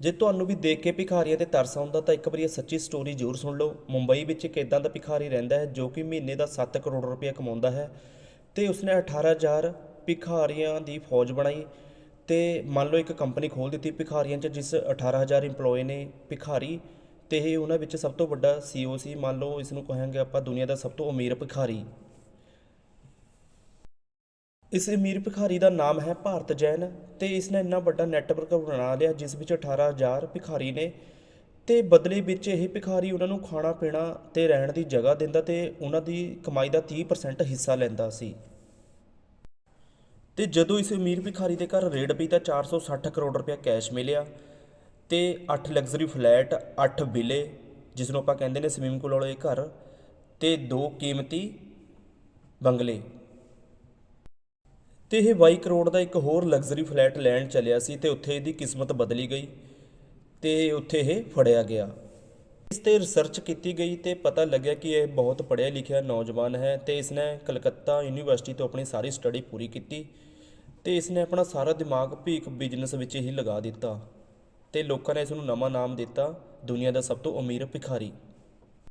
ਜੇ ਤੁਹਾਨੂੰ ਵੀ ਦੇਖ ਕੇ ਭਿਖਾਰੀਆਂ ਤੇ ਤਰਸ ਆਉਂਦਾ ਤਾਂ ਇੱਕ ਵਾਰੀ ਇਹ ਸੱਚੀ ਸਟੋਰੀ ਜ਼ਰੂਰ ਸੁਣ ਲਓ। ਮੁੰਬਈ ਵਿੱਚ ਇੱਕ ਇਦਾਂ ਦਾ ਭਿਖਾਰੀ ਰਹਿੰਦਾ ਹੈ ਜੋ ਕਿ ਮਹੀਨੇ ਦਾ 7 ਕਰੋੜ ਰੁਪਏ ਕਮਾਉਂਦਾ ਹੈ ਤੇ ਉਸਨੇ 18000 ਭਿਖਾਰੀਆਂ ਦੀ ਫੌਜ ਬਣਾਈ ਤੇ ਮੰਨ ਲਓ ਇੱਕ ਕੰਪਨੀ ਖੋਲ ਦਿੱਤੀ ਭਿਖਾਰੀਆਂ 'ਚ, ਜਿਸ 18000 EMPLOYE ਨੇ ਭਿਖਾਰੀ ਤੇ ਇਹ ਉਹਨਾਂ ਵਿੱਚ ਸਭ ਤੋਂ ਵੱਡਾ CEO ਸੀ। ਮੰਨ ਲਓ ਇਸ ਨੂੰ ਕਹਾਂਗੇ ਆਪਾਂ ਦੁਨੀਆ ਦਾ ਸਭ ਤੋਂ ਅਮੀਰ ਭਿਖਾਰੀ। ਇਸ ਅਮੀਰ ਭਿਖਾਰੀ ਦਾ ਨਾਮ ਹੈ ਭਾਰਤ ਜੈਨ। ਤੇ ਇਸ ਨੇ ਇੰਨਾ ਵੱਡਾ ਨੈਟਵਰਕ ਬਣਾ ਲਿਆ ਜਿਸ ਵਿੱਚ 18000 ਭਿਖਾਰੀ ਨੇ ਤੇ ਬਦਲੇ ਵਿੱਚ ਇਹ ਭਿਖਾਰੀ ਉਹਨਾਂ ਨੂੰ ਖਾਣਾ ਪੀਣਾ ਤੇ ਰਹਿਣ ਦੀ ਜਗ੍ਹਾ ਦਿੰਦਾ ਤੇ ਉਹਨਾਂ ਦੀ ਕਮਾਈ ਦਾ 30% ਹਿੱਸਾ ਲੈਂਦਾ ਸੀ। ਤੇ ਜਦੋਂ ਇਸ ਅਮੀਰ ਭਿਖਾਰੀ ਦੇ ਘਰ ਰੇਡ ਪਈ ਤਾਂ 460 ਕਰੋੜ ਰੁਪਏ ਕੈਸ਼ ਮਿਲਿਆ ਤੇ 8 ਲਗਜ਼ਰੀ ਫਲੈਟ 8 ਵਿਲੇ ਜਿਸ ਨੂੰ ਆਪਾਂ ਕਹਿੰਦੇ ਨੇ ਸਵਿਮਿੰਗ ਪੂਲ ਵਾਲੇ ਘਰ ਤੇ ਦੋ ਕੀਮਤੀ ਬੰਗਲੇ। ਤੇ ਇਹ 22 ਕਰੋੜ ਦਾ ਇੱਕ ਹੋਰ ਲਗਜ਼ਰੀ ਫਲੈਟ ਲੈਣ ਚੱਲਿਆ ਸੀ ਤੇ ਉੱਥੇ ਇਹਦੀ ਕਿਸਮਤ ਬਦਲੀ ਗਈ ਤੇ ਉੱਥੇ ਇਹ ਫੜਿਆ ਗਿਆ। ਇਸ ਤੇ ਰਿਸਰਚ ਕੀਤੀ ਗਈ ਤੇ ਪਤਾ ਲੱਗਿਆ ਕਿ ਇਹ ਬਹੁਤ ਪੜ੍ਹਿਆ ਲਿਖਿਆ ਨੌਜਵਾਨ ਹੈ ਤੇ ਇਸਨੇ ਕਲਕੱਤਾ ਯੂਨੀਵਰਸਿਟੀ ਤੋਂ ਆਪਣੀ ਸਾਰੀ ਸਟੱਡੀ ਪੂਰੀ ਕੀਤੀ ਤੇ ਇਸਨੇ ਆਪਣਾ ਸਾਰਾ ਦਿਮਾਗ ਭੀਖ ਬਿਜ਼ਨਸ ਵਿੱਚ ਹੀ ਲਗਾ ਦਿੱਤਾ ਤੇ ਲੋਕਾਂ ਨੇ ਇਸ ਨੂੰ ਨਵਾਂ ਨਾਮ ਦਿੱਤਾ, ਦੁਨੀਆ ਦਾ ਸਭ ਤੋਂ ਅਮੀਰ ਭਿਖਾਰੀ।